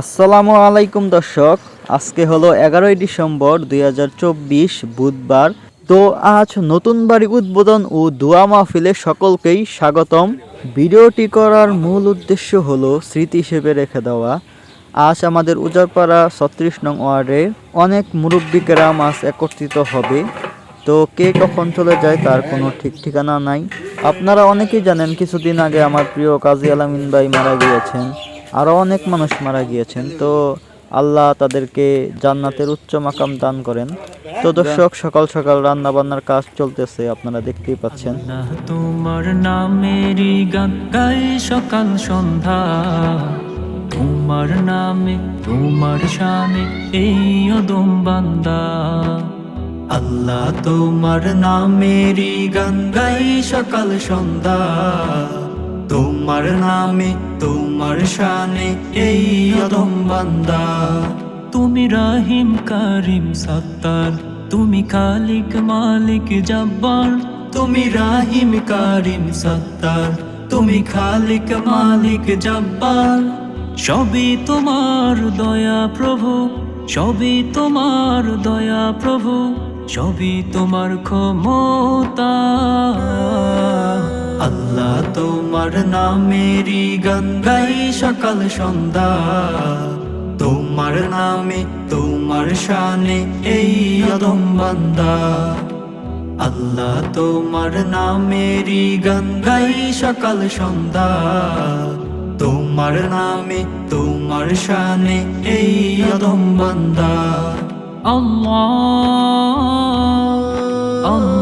আসসালামু আলাইকুম দর্শক, আজকে হলো এগারোই ডিসেম্বর দুই হাজার চব্বিশ বুধবার। তো আজ নতুন বাড়ি উদ্বোধন ও দোয়া মাহফিলে সকলকেই স্বাগতম। ভিডিওটি করার মূল উদ্দেশ্য হলো স্মৃতি হিসেবে রেখে দেওয়া। আজ আমাদের উজারপাড়া ছত্রিশ নং ওয়ার্ডে অনেক মুরব্বী গ্রাম আজ একত্রিত হবে। তো কে কখন চলে যায় তার কোনো ঠিক ঠিকানা নাই। আপনারা অনেকেই জানেন, কিছুদিন আগে আমার প্রিয় কাজী আলামিন ভাই মারা গিয়েছেন। আরও অনেক মানুষ মারা গিয়েছেন। তো আল্লাহ তাদেরকে জান্নাতের উচ্চ মাকাম দান করেন। তো দর্শক, সকাল সকাল রান্না বান্নার কাজ চলতেছে, আপনারা দেখতেই পাচ্ছেন। তোমার নামেরই গান সকাল সন্ধ্যা। তোমার নামে, তোমার শানে এই অদম বান্দা। আল্লাহ তোমার নামেরই গান সকাল সন্ধ্যা। তোমার নামে তোমার শানে এই অদম বান্দা। তুমি রাহিম কারিম সত্তার। তুমি খালিক মালিক জব্বার। তুমি রাহিম কারিম সত্তার। তুমি খালিক মালিক জব্বার। সবই তোমার দয়া প্রভু সবই তোমার দয়া প্রভু সবই তোমার ক্ষমতা। আল্লাহ তোমার নামেরই গান গাই সকাল, সন্ধ্যা। তোমার নামে, তোমার শানে এই অদম বান্দা। আল্লাহ তোমার নামেরই গান গাই সকাল, সন্ধ্যা। তোমার নামে, তোমার শানে এই অদম বান্দা। আল্লাহ আল্লাহ।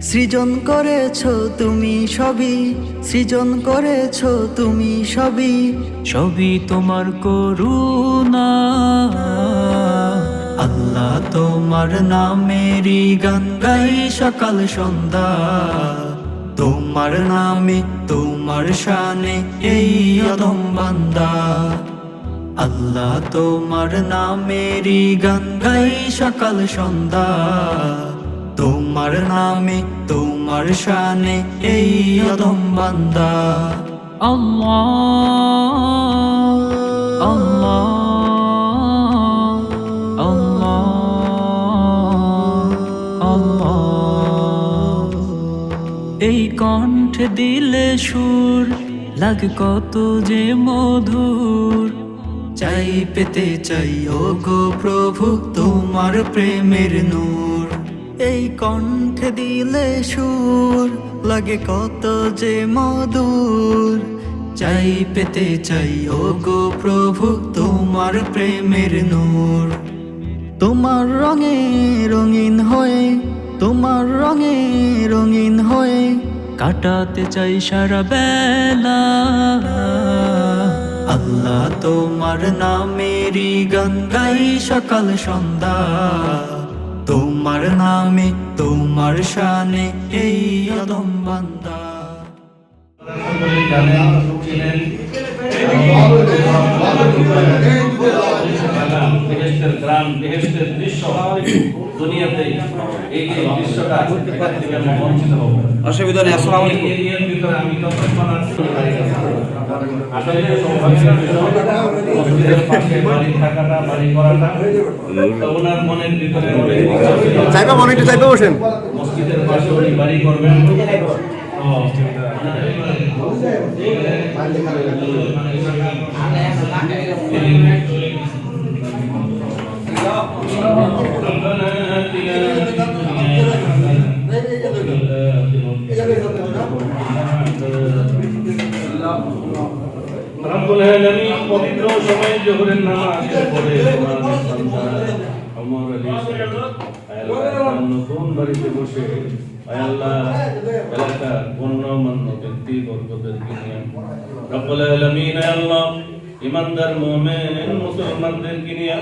সৃজন করেছ তুমি সবই, সৃজন করেছ তুমি সবই। সবই তোমার করুণা। আল্লাহ তোমার নামেরই গান গাই সকাল, সন্ধ্যা। তোমার নামে, তোমার শানে এই অদম বান্দা। আল্লাহ তোমার নামেরই গান গাই সকাল, সন্ধ্যা। তোমার নামে, তোমার শানে এই অদম বান্দা। এই কণ্ঠ দিলে সুর, লাগ কত যে মধুর। চাই পেতে চাই ও গো প্রভু, তোমার প্রেমের নূর। এই কণ্ঠে দিলে সুর, লাগে কত যে মধুর। চাই পেতে চাই ও গো প্রভু, তোমার প্রেমের নূর। তোমার রঙে রঙিন হয়ে, তোমার রঙে রঙিন হয়ে, কাটাতে চাই সারা বেলা। আল্লাহ তোমার নামেরই গান গাই সকাল সন্ধ্যা। তোমার নামে তোমার শানে এই আদম বান্দা। বেহেস্তের গ্রাম বেহেস্তের দৃশ্য দুনিয়াতে এই যে দৃশ্যটা বঞ্চিত হব অসুবিধা নেই আসসালামু আলাইকুম এরিয়ার ভিতরে আমি যতক্ষণ আছি আসলে এটা সৌভাগ্যের বিষয় পাশে বাড়ি থাকাটা বাড়ি করাটা তো ওনার মনের ভিতরে চাইবা মনে একটু চাইবা বসেন মসজিদের পাশে উনি বাড়ি করবেন রব্বুল আলামিন পবিত্র সময়ে জোহরের নামাজ পড়ে আমার আলী নতুন বাড়িতে বসে আল্লাহ, এলাকার গণ্যমান্য ব্যক্তি বর্গদেরকে নিয়ে রব্বুল আলামিন আল্লাহ ইমানদার মুমিন মুসলমানদেরকে নিয়ে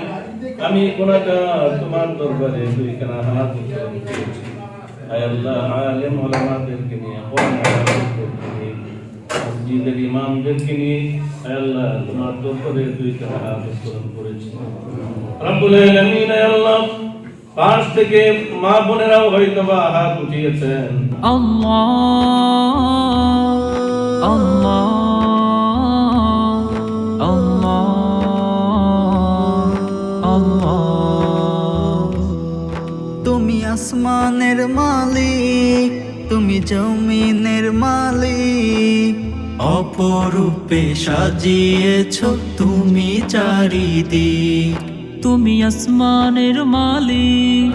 আমি গুনাহগার তোমার দরবারে দুই কানা হাত আয় আল্লাহ, আলেম ওলামাদেরকে নিয়ে কোরআন মসজিদের ইমামদেরকে নিয়ে আল্লাহ, তোমার দরবারে দুই হাত উত্তোলন করেছি। রব্বুল আলামিন আল্লাহ থেকে মা বোনেরাও হয়তো বা হাত উঠিয়েছেন। Allah তুমি আসমানের মালিক, তুমি জমিনের মালিক। অপরূপে সাজিয়েছ তুমি চারিদিক। তুমি আসমানের মালিক।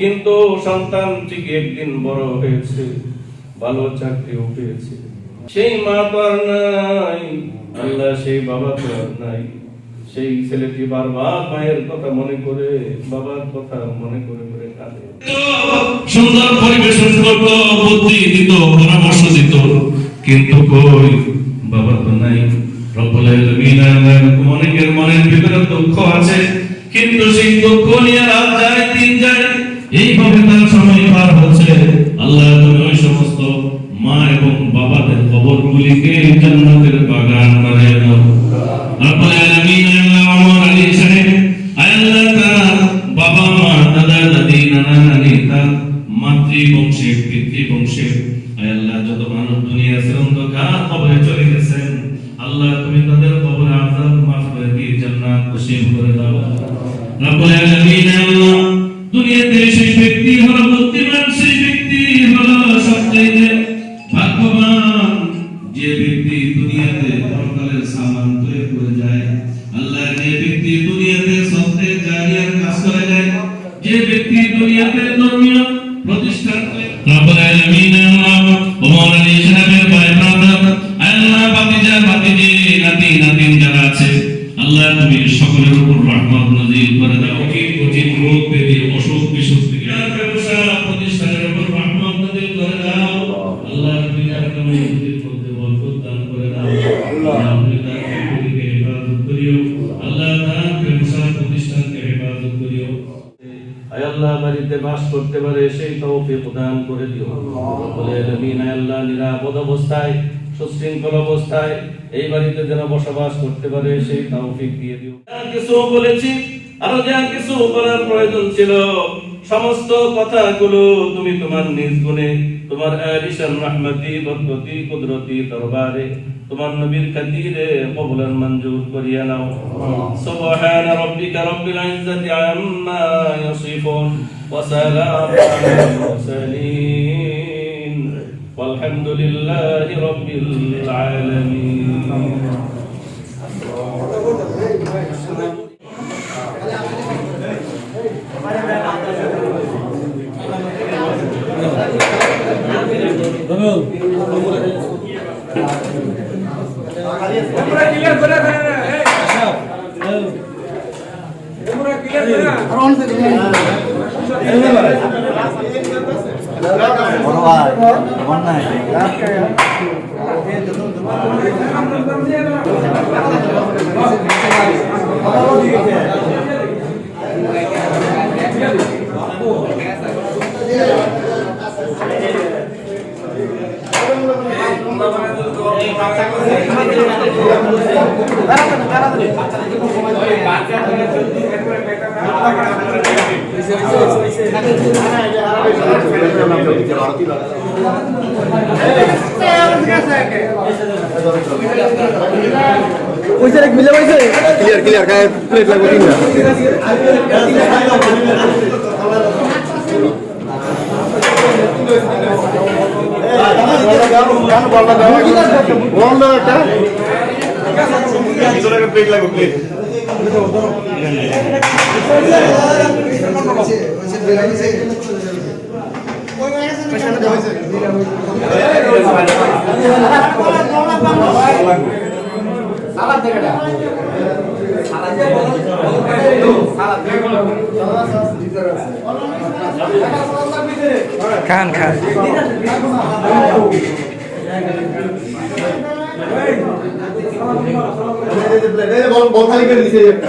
কিন্তু সন্তান ঠিক একদিন বড় হয়েছে, ভালো চাকরিও পেয়েছে সেই মা তো আর নাই, আল্লাহ সেই বাবা তো আর নাই। সেই ছেলেটি বারবার মায়ের কথা মনে করে, বাবার কথা মনে করে করে কাঁদে। সুন্দর পরিবেশন বুদ্ধি দিত, পরামর্শ দিত। কিন্তু কই, বাবা তো নাই। অনেকের মনের ভিতরে দুঃখ আছে, কিন্তু সেই দুঃখ নিয়ে রাত যায় নসিব করে দাও। রব্বুল আলামিন আল্লাহ দুনিয়াতে সেই ব্যক্তি হলো আল্লাহ তুমি সকলের উপর রহমত নাজিল করে দাও কি কঠিন রোগ ব্যাধি অসুখ বিসুখ থেকে ব্যবসা প্রতিষ্ঠানের উপর রহমত নাজিল করে দাও। আল্লাহ তুমি তার কামে বুদ্ধির মধ্যে বরকত দান করে দাও। আল্লাহ। তুমি তার ফ্যামিলিকে হেফাজত করিও। আল্লাহ তার ব্যবসা প্রতিষ্ঠানকে হেফাজত করিও। আল্লাহ বাড়িতে বাস করতে পারে সেই তৌফিক দান করে দিও। বলে আলামিন আল্লাহ নিরাপদ অবস্থায় সুশৃঙ্খল অবস্থায় এই বাড়িতে যেন বসবাস করতে পারে, সেই তৌফিক দিয়ে দিও। কিছু বলেছি, আরও যা কিছু বলার প্রয়োজন ছিল, সমস্ত কথাগুলো তুমি তোমার নিজ গুণে, তোমার আলিশান রহমতি, বরকতি, কুদরতি দরবারে, তোমার নবীর খাতিরে কবুলান মঞ্জুর করিয়া নাও। সুবহান রাব্বিকা রাব্বিল ইজ্জাতি আম্মা ইয়াসিফুন, ওয়া সালামুন আলাল মুরসালিন। والحمد لله رب العالمين বড় ভাই আমার নাই বাচ্চা ক্লিয়ার ক্লিয়ার খায় প্লেট লাগবে তিনটা। খান খান বল খালি করে দিছে একটা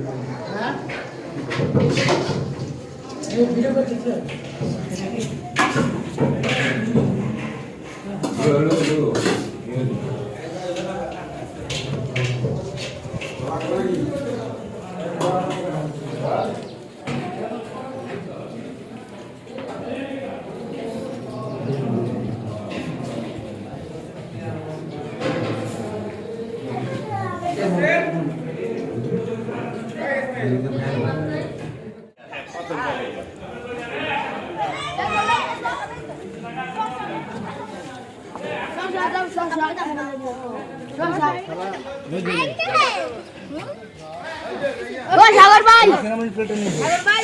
え、見ればいい ও সাগর ভাই সাগর ভাই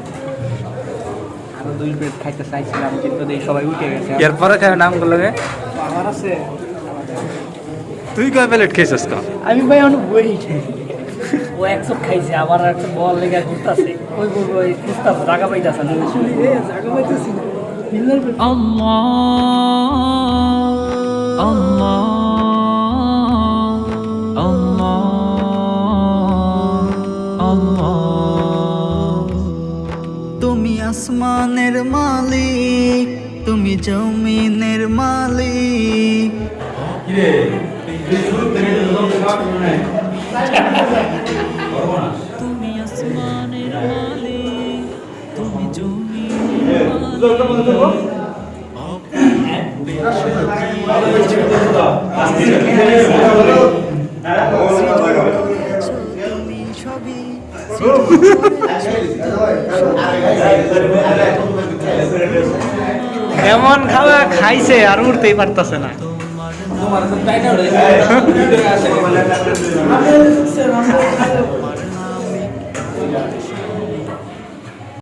আরও দুই প্লেট খাইতে চাইছিলাম কিন্তু এই সবাই উঠে গেছে। এরপরে খাই নামগুলো আমার আছে। তুই কয় প্লেট খেয়েছিস তো আমি ভাই অনেক বই ও একশো খাইছে আবার একটা বল লেগে ঘুরতেছে। ওই ওই ওই খুঁজতেছে জায়গা পাইতেছে না। জায়গা পাইতেছি না। তুমি তুমি আসমানের মালিক তুমি জমিনের এমন খাওয়া খাইছে আর উঠতেই পারতেছে না। তোমার